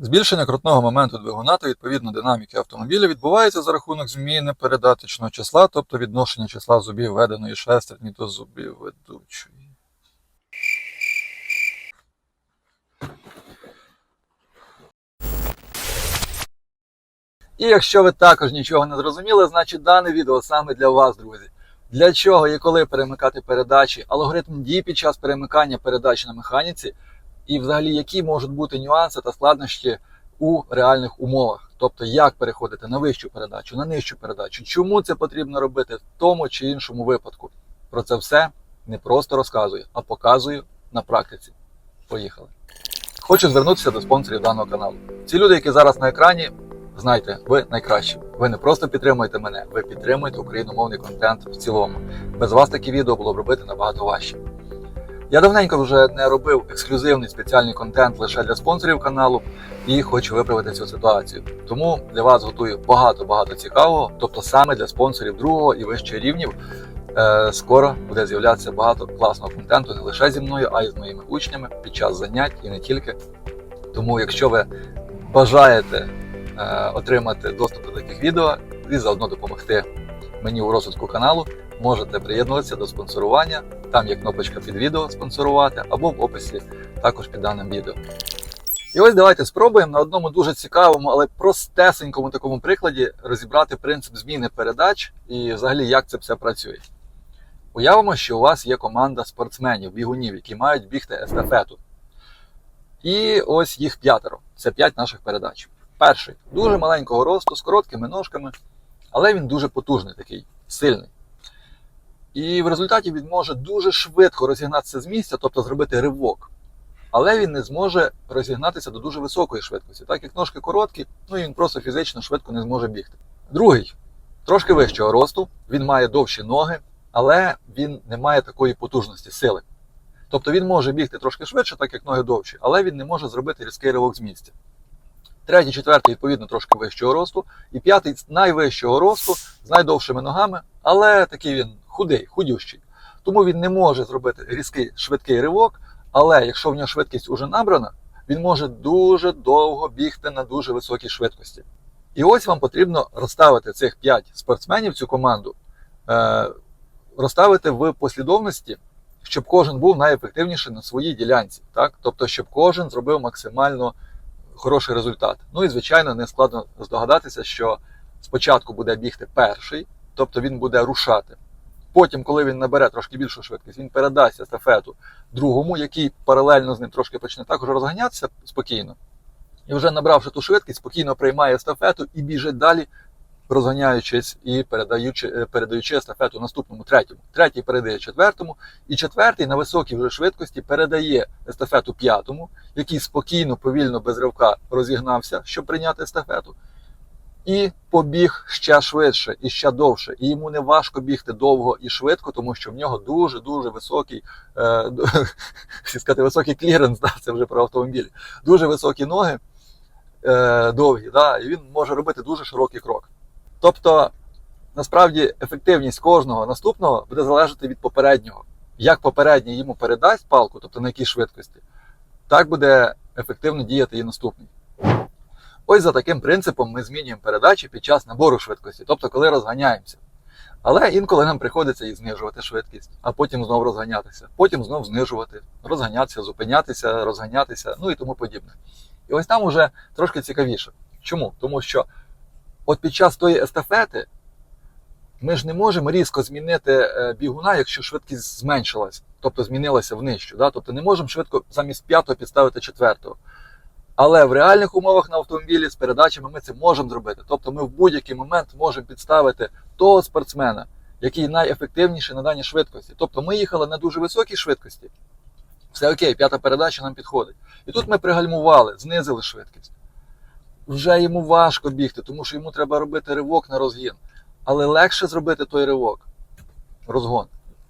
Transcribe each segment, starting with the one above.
Збільшення крутного моменту двигуна та відповідно динаміки автомобіля відбувається за рахунок зміни передаточного числа, тобто відношення числа зубів введеної шестерні до зубів ведучої. І якщо ви також нічого не зрозуміли, значить дане відео саме для вас, друзі. Для чого і коли перемикати передачі, алгоритм дій під час перемикання передач на механіці, і взагалі які можуть бути нюанси та складнощі у реальних умовах. Тобто, як переходити на вищу передачу, на нижчу передачу, чому це потрібно робити в тому чи іншому випадку. Про це все не просто розказую, а показую на практиці. Поїхали. Хочу звернутися до спонсорів даного каналу. Ці люди, які зараз на екрані, знайте, ви найкращі. Ви не просто підтримуєте мене, ви підтримуєте україномовний контент в цілому. Без вас такі відео було б робити набагато важче. Я давненько вже не робив ексклюзивний спеціальний контент лише для спонсорів каналу і хочу виправити цю ситуацію. Тому для вас готую багато-багато цікавого, тобто саме для спонсорів другого і вищого рівнів. Е, скоро буде з'являтися багато класного контенту не лише зі мною, а й з моїми учнями під час занять і не тільки. Тому, якщо ви бажаєте е, отримати доступ до таких відео і заодно допомогти мені у розвитку каналу, можете приєднуватися до спонсорування. Там є кнопочка під відео спонсорувати або в описі також під даним відео. І ось давайте спробуємо на одному дуже цікавому, але простесенькому такому прикладі розібрати принцип зміни передач і взагалі як це все працює. Уявимо, що у вас є команда спортсменів, бігунів, які мають бігти естафету. І ось їх п'ятеро. Це п'ять наших передач. Перший дуже маленького росту, з короткими ножками, але він дуже потужний такий, сильний. І в результаті він може дуже швидко розігнатися з місця, тобто зробити ривок. Але він не зможе розігнатися до дуже високої швидкості. Так як ножки короткі, ну і він просто фізично швидко не зможе бігти. Другий трошки вищого росту, він має довші ноги, але він не має такої потужності, сили. Тобто він може бігти трошки швидше, так як ноги довші, але він не може зробити різкий ривок з місця. Третій, четвертий, відповідно, трошки вищого росту. І п'ятий найвищого росту з найдовшими ногами, але такий він худий, худющий. Тому він не може зробити різкий швидкий ривок, але якщо в нього швидкість уже набрана, він може дуже довго бігти на дуже високій швидкості. І ось вам потрібно розставити цих 5 спортсменів, цю команду, е, розставити в послідовності, щоб кожен був найефективніший на своїй ділянці. Так? Тобто, щоб кожен зробив максимально хороший результат. Ну і, звичайно, не складно здогадатися, що спочатку буде бігти перший, тобто він буде рушати. Потім, коли він набере трошки більшу швидкість, він передасть естафету другому, який паралельно з ним трошки почне також розганятися спокійно. І вже набравши ту швидкість, спокійно приймає естафету і біжить далі, розганяючись і передаючи, е, передаючи естафету наступному третьому. Третій передає четвертому, і четвертий на високій вже швидкості передає естафету п'ятому, який спокійно, повільно, без ривка розігнався, щоб прийняти естафету. І побіг ще швидше і ще довше. І йому не важко бігти довго і швидко, тому що в нього дуже-дуже високий, е, сказати, високий кліренс, да, це вже про автомобіль. Дуже високі ноги е, довгі, да, і він може робити дуже широкий крок. Тобто, насправді, ефективність кожного наступного буде залежати від попереднього. Як попередній йому передасть палку, тобто на якій швидкості, так буде ефективно діяти і наступний. Ось за таким принципом ми змінюємо передачі під час набору швидкості, тобто коли розганяємося. Але інколи нам приходиться і знижувати швидкість, а потім знову розганятися, потім знову знижувати, розганятися, зупинятися, розганятися, ну і тому подібне. І ось там уже трошки цікавіше. Чому? Тому що от під час тої естафети ми ж не можемо різко змінити е, бігуна, якщо швидкість зменшилась, тобто змінилася в нижчу. Да? Тобто не можемо швидко замість п'ятого підставити четвертого. Але в реальних умовах на автомобілі з передачами ми це можемо зробити. Тобто ми в будь-який момент можемо підставити того спортсмена, який найефективніший на даній швидкості. Тобто ми їхали на дуже високій швидкості. Все окей, п'ята передача нам підходить. І тут ми пригальмували, знизили швидкість. Вже йому важко бігти, тому що йому треба робити ривок на розгін. Але легше зробити той ривок, розгон.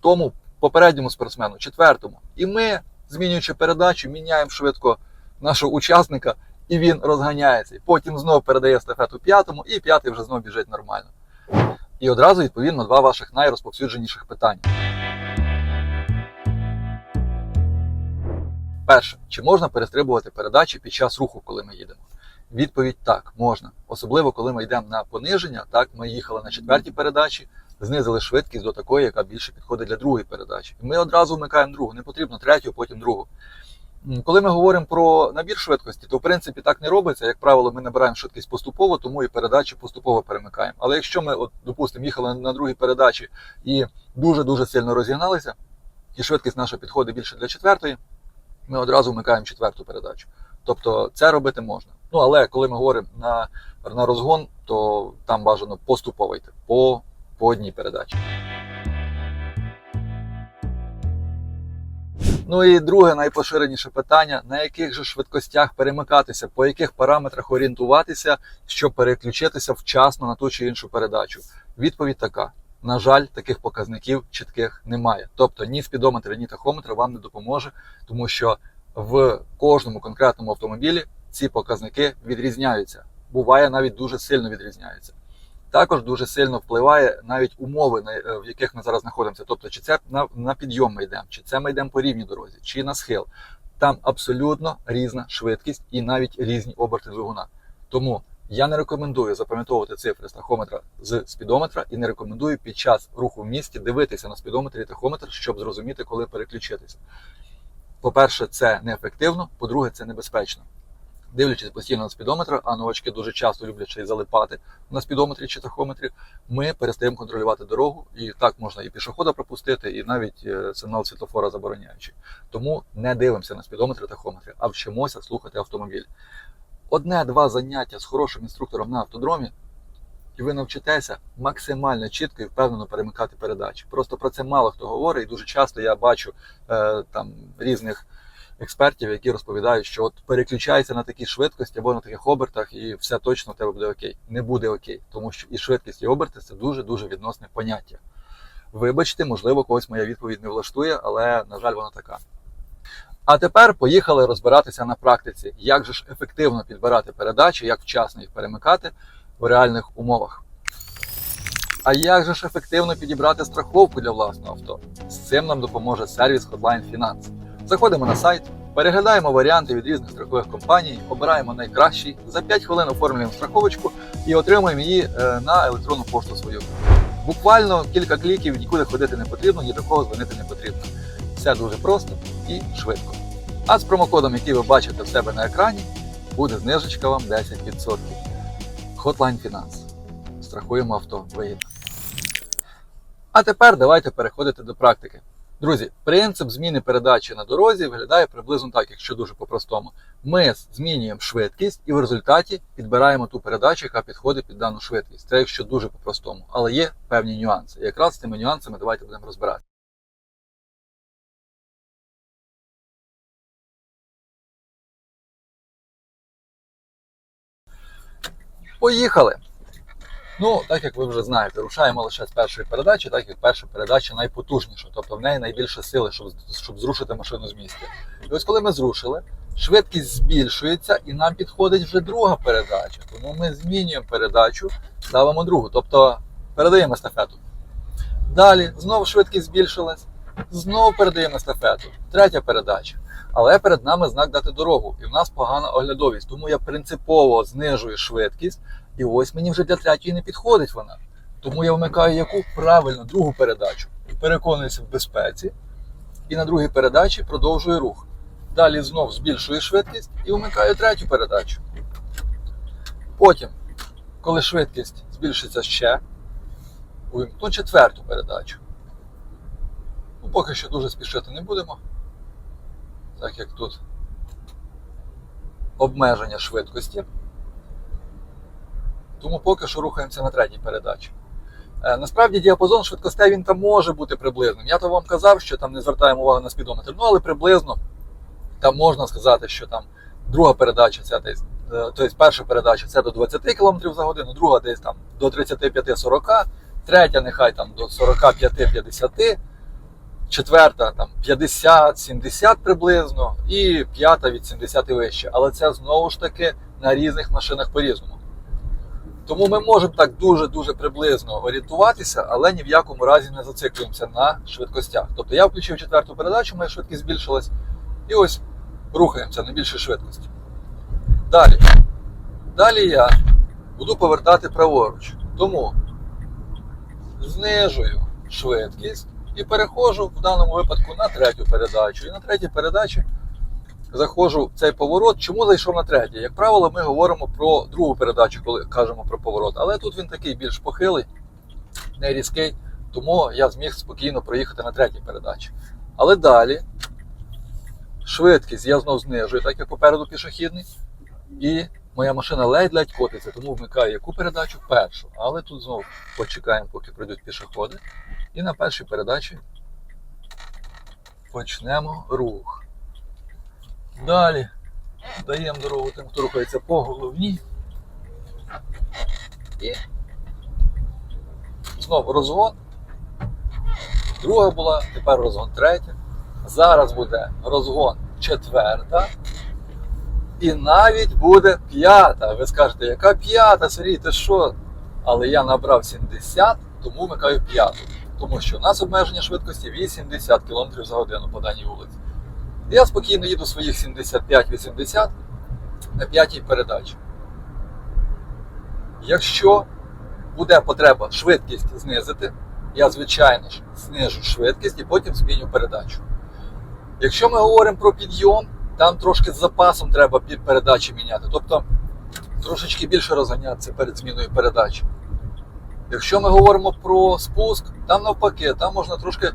Тому попередньому спортсмену, четвертому. І ми, змінюючи передачу, міняємо швидко нашого учасника, і він розганяється. Потім знову передає естафету п'ятому, і п'ятий вже знову біжить нормально. І одразу, відповідно, два ваших найрозповсюдженіших питання. Перше, чи можна перестрибувати передачі під час руху, коли ми їдемо? Відповідь так, можна. Особливо, коли ми йдемо на пониження. Так, ми їхали на четвертій передачі, знизили швидкість до такої, яка більше підходить для другої передачі. І ми одразу вмикаємо другу. Не потрібно третю, потім другу. Коли ми говоримо про набір швидкості, то в принципі так не робиться. Як правило, ми набираємо швидкість поступово, тому і передачі поступово перемикаємо. Але якщо ми, от, допустимо, їхали на другій передачі і дуже-дуже сильно розігналися, і швидкість наша підходить більше для четвертої, ми одразу вмикаємо четверту передачу. Тобто це робити можна. Ну але коли ми говоримо на, на розгон, то там бажано поступово йти по, по одній передачі. Ну і друге найпоширеніше питання: на яких же швидкостях перемикатися, по яких параметрах орієнтуватися, щоб переключитися вчасно на ту чи іншу передачу? Відповідь така: на жаль, таких показників чітких немає. Тобто ні спідометр, ні тахометр вам не допоможе, тому що в кожному конкретному автомобілі ці показники відрізняються. Буває навіть дуже сильно відрізняються. Також дуже сильно впливає навіть умови, е, в яких ми зараз знаходимося. Тобто, чи це на, на підйом ми йдемо, чи це ми йдемо по рівній дорозі, чи на схил. Там абсолютно різна швидкість і навіть різні оберти двигуна. Тому я не рекомендую запам'ятовувати цифри з тахометра з спідометра і не рекомендую під час руху в місті дивитися на спідометр і тахометр, щоб зрозуміти, коли переключитися. По-перше, це неефективно, по-друге, це небезпечно. Дивлячись постійно на спідометр, а новачки дуже часто люблять ще й залипати на спідометрі чи тахометрі, ми перестаємо контролювати дорогу, і так можна і пішохода пропустити, і навіть е, сигнал світлофора забороняючий. Тому не дивимося на спідометри тахометри, а вчимося слухати автомобіль. Одне-два заняття з хорошим інструктором на автодромі, і ви навчитеся максимально чітко і впевнено перемикати передачі. Просто про це мало хто говорить, і дуже часто я бачу е, там різних експертів, які розповідають, що от переключайся на такій швидкості або на таких обертах, і все точно у тебе буде окей. Не буде окей, тому що і швидкість, і оберти це дуже дуже відносне поняття. Вибачте, можливо, когось моя відповідь не влаштує, але на жаль, вона така. А тепер поїхали розбиратися на практиці, як же ж ефективно підбирати передачі, як вчасно їх перемикати в реальних умовах. А як же ж ефективно підібрати страховку для власного авто? З цим нам допоможе сервіс Hotline Finance. Заходимо на сайт, переглядаємо варіанти від різних страхових компаній, обираємо найкращий, за 5 хвилин оформлюємо страховочку і отримуємо її е, на електронну пошту свою. Буквально кілька кліків, нікуди ходити не потрібно, ні до кого дзвонити не потрібно. Все дуже просто і швидко. А з промокодом, який ви бачите в себе на екрані, буде знижечка вам 10%. Hotline Finance. Страхуємо авто вигідно. А тепер давайте переходити до практики. Друзі, принцип зміни передачі на дорозі виглядає приблизно так, якщо дуже по-простому. Ми змінюємо швидкість і в результаті підбираємо ту передачу, яка підходить під дану швидкість. Це якщо дуже по-простому. Але є певні нюанси. І якраз з цими нюансами давайте будемо розбирати. Поїхали! Ну, так як ви вже знаєте, рушаємо лише з першої передачі, так як перша передача найпотужніша, тобто в неї найбільше сили, щоб, щоб зрушити машину з місця. І ось коли ми зрушили, швидкість збільшується і нам підходить вже друга передача. Тому ми змінюємо передачу, ставимо другу, тобто передаємо естафету. Далі знову швидкість збільшилась, знову передаємо естафету. Третя передача. Але перед нами знак дати дорогу, і в нас погана оглядовість. Тому я принципово знижую швидкість. І ось мені вже для третьої не підходить вона. Тому я вмикаю яку правильно другу передачу. Переконуюся в безпеці. І на другій передачі продовжую рух. Далі знов збільшую швидкість і вмикаю третю передачу. Потім, коли швидкість збільшиться ще, увімкну четверту передачу. Ну, поки що дуже спішити не будемо, так як тут обмеження швидкості. Тому поки що рухаємося на третій передачі. Е, Насправді діапазон швидкостей він там може бути приблизним. Я то вам казав, що там не звертаємо увагу на спідометр. Ну, але приблизно там можна сказати, що там друга передача це десь, е, тобто перша передача це до 20 км за годину, друга десь там до 35-40, третя нехай там до 45-50, четверта там 50-70 приблизно, і п'ята від 70 і вище. Але це знову ж таки на різних машинах по-різному. Тому ми можемо так дуже-дуже приблизно орієнтуватися, але ні в якому разі не зациклюємося на швидкостях. Тобто я включив четверту передачу, моя швидкість збільшилась, і ось рухаємося на більшій швидкості. Далі. Далі я буду повертати праворуч. Тому знижую швидкість і переходжу в даному випадку на третю передачу. І на третій передачі заходжу в цей поворот. Чому зайшов на третій? Як правило, ми говоримо про другу передачу, коли кажемо про поворот. Але тут він такий більш похилий, не різкий, тому я зміг спокійно проїхати на третій передачі. Але далі швидкість я знов знижую, так як попереду пішохідний. І моя машина ледь-ледь котиться, тому вмикаю яку передачу? Першу. Але тут знову почекаємо, поки прийдуть пішоходи. І на першій передачі почнемо рух. Далі даємо дорогу тим, хто рухається по головній. І знову розгон. Друга була, тепер розгон третя. Зараз буде розгон четверта. І навіть буде п'ята. Ви скажете, яка п'ята, Сергій, ти що? Але я набрав 70, тому вмикаю п'яту. Тому що у нас обмеження швидкості 80 км за годину по даній вулиці. Я спокійно їду своїх 75-80 на п'ятій передачі. Якщо буде потреба швидкість знизити, я, звичайно ж, знижу швидкість і потім зміню передачу. Якщо ми говоримо про підйом, там трошки з запасом треба під передачі міняти. Тобто трошечки більше розганятися перед зміною передачі. Якщо ми говоримо про спуск, там навпаки, там можна трошки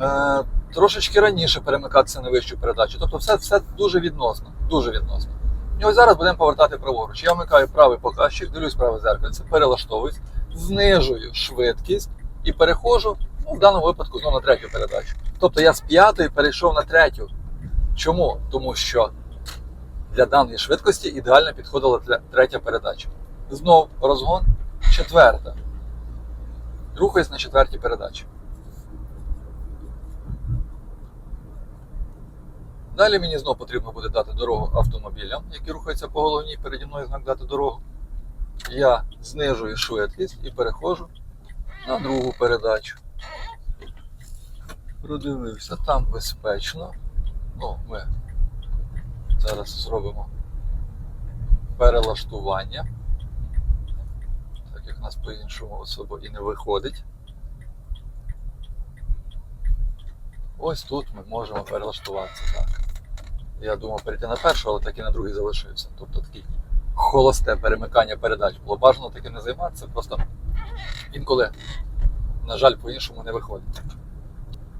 е, трошечки раніше перемикатися на вищу передачу. Тобто все, все дуже відносно. Дуже відносно. І ось зараз будемо повертати праворуч. Я вмикаю правий показчик, дивлюсь праве зеркальце, перелаштовуюсь, знижую швидкість і переходжу, ну, в даному випадку знову на третю передачу. Тобто я з п'ятої перейшов на третю. Чому? Тому що для даної швидкості ідеально підходила третя передача. Знов розгон, четверта. Рухаюсь на четвертій передачі. Далі мені знов потрібно буде дати дорогу автомобілям, які рухаються по головній, переді мною знак дати дорогу. Я знижую швидкість і переходжу на другу передачу. Продивився, там безпечно. Ну, ми зараз зробимо перелаштування. Так як в нас по-іншому особо і не виходить. Ось тут ми можемо перелаштуватися так. Я думав перейти на першу, але так і на другий залишився. Тобто такий холосте перемикання передач. Було бажано таким не займатися, просто інколи, на жаль, по-іншому не виходить.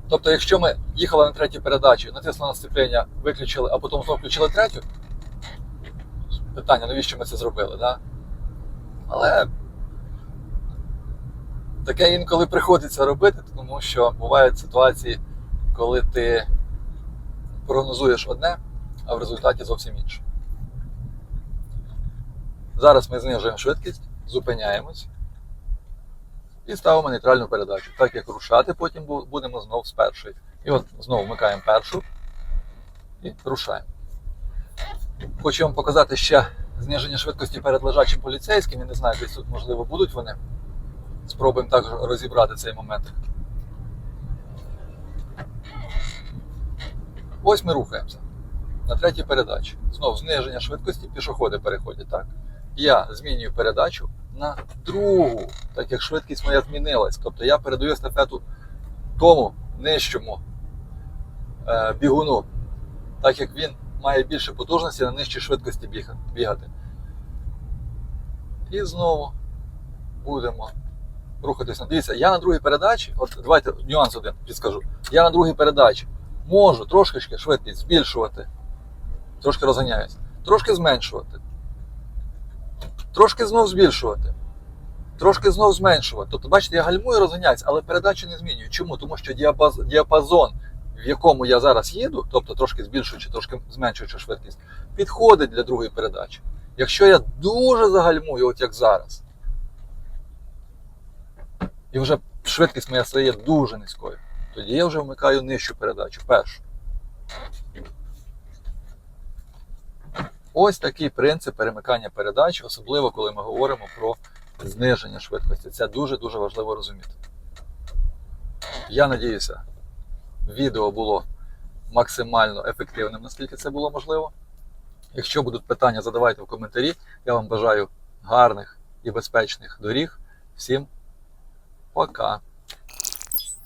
Тобто, якщо ми їхали на третій передачі, натиснули на сцеплення, виключили, а потім знову включили третю, питання, навіщо ми це зробили, да? Але таке інколи приходиться робити, тому що бувають ситуації, коли ти прогнозуєш одне, а в результаті зовсім інше. Зараз ми знижуємо швидкість, зупиняємось і ставимо нейтральну передачу. Так як рушати потім будемо знову з першої. І от знову вмикаємо першу і рушаємо. Хочу вам показати ще зниження швидкості перед лежачим поліцейським. Я не знаю, десь тут можливо будуть вони. Спробуємо також розібрати цей момент. Ось ми рухаємося. На третій передачі. Знову зниження швидкості, пішоходи переходять. Так. Я змінюю передачу на другу, так як швидкість моя змінилась. Тобто я передаю естафету тому нижчому е, бігуну, так як він має більше потужності на нижчій швидкості бігати. І знову будемо рухатися. Дивіться, я на другій передачі, от давайте нюанс один підскажу. Я на другій передачі можу трошки швидкість збільшувати, трошки розганяюсь, трошки зменшувати, трошки знов збільшувати, трошки знов зменшувати. Тобто, бачите, я гальмую і розганяюсь, але передачу не змінюю. Чому? Тому що діапаз- діапазон, в якому я зараз їду, тобто трошки збільшуючи, трошки зменшуючи швидкість, підходить для другої передачі. Якщо я дуже загальмую, от як зараз, і вже швидкість моя стає дуже низькою, тоді я вже вмикаю нижчу передачу, першу. Ось такий принцип перемикання передач, особливо коли ми говоримо про зниження швидкості. Це дуже-дуже важливо розуміти. Я надіюся, відео було максимально ефективним, наскільки це було можливо. Якщо будуть питання, задавайте в коментарі. Я вам бажаю гарних і безпечних доріг. Всім пока!